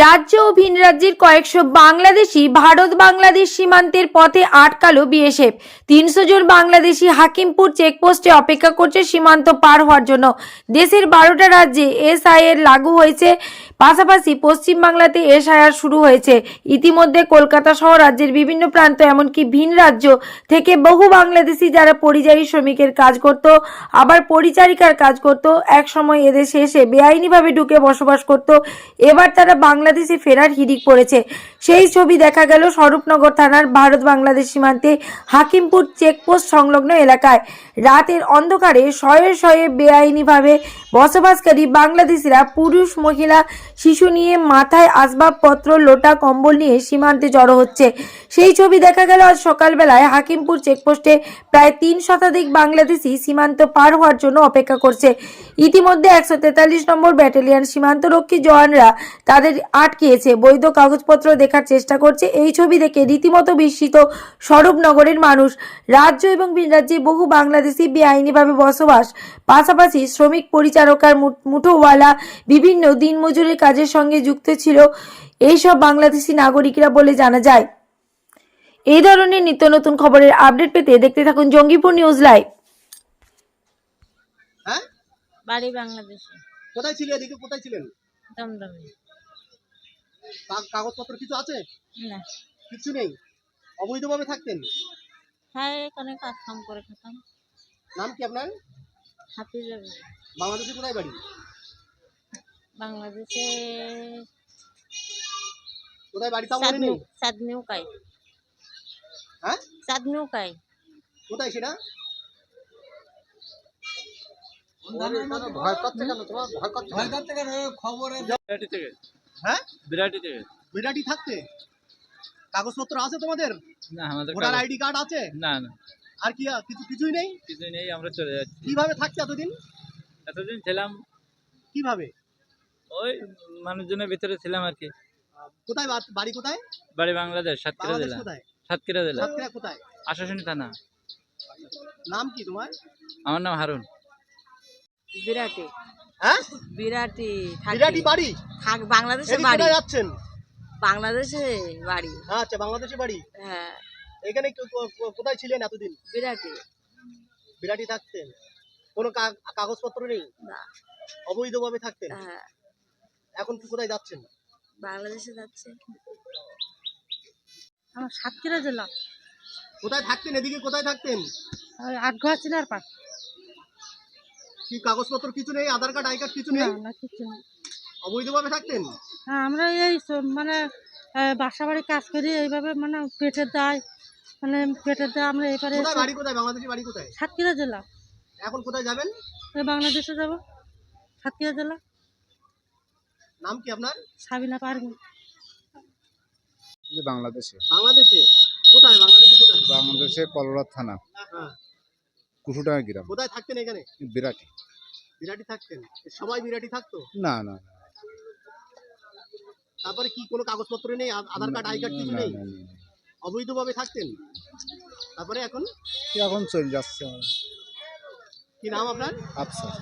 রাজ্য ও ভিন রাজ্যের কয়েকশো বাংলাদেশি ভারত বাংলাদেশ সীমান্তের পথে আটকালো বিএসএফ। তিনশো জন বাংলাদেশি হাকিমপুর চেকপোস্টে অপেক্ষা করছে সীমান্ত পার হওয়ার জন্য। দেশের বারোটা রাজ্যে এসআইএর লাগু হয়েছে। পাশাপাশি পশ্চিমবাংলাতে এসআইআর শুরু হয়েছে। ইতিমধ্যে কলকাতা সহ রাজ্যের বিভিন্ন প্রান্ত এমনকি ভিন রাজ্য থেকে বহু বাংলাদেশি যারা পরিযায়ী শ্রমিকের কাজ করত, আবার পরিচারিকার কাজ করত এক সময় এদেশে এসে বেআইনিভাবে ঢুকে বসবাস করত। এবার তারা বাংলাদেশে ফেরার হিড়িক পড়েছে। সেই ছবি দেখা গেল স্বরূপনগর থানার ভারত বাংলাদেশ সীমান্তে হাকিমপুর চেকপোস্ট সংলগ্ন এলাকায়। রাতের অন্ধকারে শয়ে শয়ে বেআইনিভাবে বসবাসকারী বাংলাদেশিরা পুরুষ, মহিলা, শিশু নিয়ে মাথায় আসবাবপত্র, লোটা, কম্বল নিয়ে সীমান্তে জড়ো হচ্ছে। সেই ছবি দেখা গেল আজ সকালবেলায় হাকিমপুর চেকপোস্টে প্রায় তিন শতাধিক বাংলাদেশি সীমান্ত পার হওয়ার জন্য অপেক্ষা করছে। ইতিমধ্যে একশো তেতাল্লিশ নম্বর ব্যাটালিয়ন সীমান্তরক্ষী জওয়ানরা তাদের আটকিয়েছে বৈধ কাগজপত্র দেখার চেষ্টা করছে। এই ছবি দেখে রীতিমতো বিস্মিত স্বরূপনগরের মানুষ। রাজ্য এবং রাজ্যে বহু বাংলাদেশি বেআইনিভাবে বসবাস। পাশাপাশি শ্রমিক পরিচারকার মুঠোওয়ালা বিভিন্ন দিনমজুরের কাজের সঙ্গে যুক্ত ছিল এইসব বাংলাদেশি নাগরিকরা বলে জানা যায়। এই ধরনের নিত্য নতুন খবরের আপডেট পেতে দেখতে থাকুন জঙ্গিপুর নিউজ লাইভ। হ্যাঁ? বাড়ি বাংলাদেশে। কোথায় ছিলেন এদিকে? কোথায় ছিলেন? দমদমে। কাগজপত্র কিছু আছে? না। কিছু নেই? অবৈধভাবে থাকতেন? হ্যাঁ এখানে কাজ কাম করে খেতাম নাম কি আপনার? বাংলাদেশে কোথায় বাড়ি? বাংলাদেশে কোথায় বাড়ি তাও মনে নেই? হ্যাঁ? কোথায় সেটা? ভয় করছে কেন? তোমার ভয় করছে কেন? বিরাটি থেকে হ্যাঁ? বিরাটি থেকে বিরাটি থাকতে? কাগজপত্র আছে তোমাদের? না আমাদের ভোটার আইডি কার্ড আছে? না না। আর কি কিছু কিছুই নেই? কিছুই নেই আমরা চলে যাচ্ছি। কীভাবে থাকতে এতদিন? এতদিন ছিলাম। কীভাবে? ওই মানুষজনের ভিতরে ছিলাম আর কি। কোথায় বাড়ি কোথায়? বাড়ি বাংলাদেশ সাতক্ষীরা জেলা। কোথায়? সাতক্ষীরা জেলা। সাতক্ষীরা কোথায়? আশাশুনি থানা। নাম কি তোমার? আমার নাম হারুন। বিরাটি হ্যাঁ? বিরাটি বিরাটি বাড়ি? থাক বাংলাদেশে বাড়ি। যাচ্ছেন? বাংলাদেশে বাড়ি। আচ্ছা বাংলাদেশে বাড়ি? হ্যাঁ। এখানে কোথায় ছিলেন এতদিন? বিরাটি। বিরাটি থাকতেন। কোনো কাগজপত্র নেই? না। অবৈধভাবে থাকতেন? হ্যাঁ। এখন কি কোথায় যাচ্ছেন? বাংলাদেশে যাচ্ছে। আমার সাতক্ষীরা জেলা। কোথায় থাকতেন? এদিকে কোথায় থাকতেন? আটঘর চিনার পাশ কি কাগজপত্র কিছু নেই? আধার কার্ড আই কার্ড কিছু নেই? না কিছু না অবৈধভাবে থাকতেন? হ্যাঁ আমরা এই মানে বাসা বাড়ি কাজ করি এইভাবে মানে পেটের দায় মানে পেটের দায় আমরা এবারে বাড়ি কোথায়? বাংলাদেশি বাড়ি কোথায়? সাতক্ষীরা জেলা। এখন কোথায় যাবেন? এই বাংলাদেশে যাব। সাতক্ষীরা জেলা। নাম কি আপনার? সাবিনা পারবি বাংলাদেশে। বাংলাদেশে? কোথায়? বাংলাদেশে কোথায়? বাংলাদেশে কলরা থানা। হ্যাঁ। কুসুডাঙ্গা গ্রাম। কোথায় থাকতেন এখানে? বিরাটি। বিরাটি থাকতেন? সবাই বিরাটি থাকতো? না না না, তারপরে কি কোনো কাগজপত্র নেই আধার কার্ড আই কার্ড কিছু নেই। অবৈধভাবে থাকতেন? তারপরে এখন? কি এখন চলে যাচ্ছে। কি নাম আপনার? আফসার।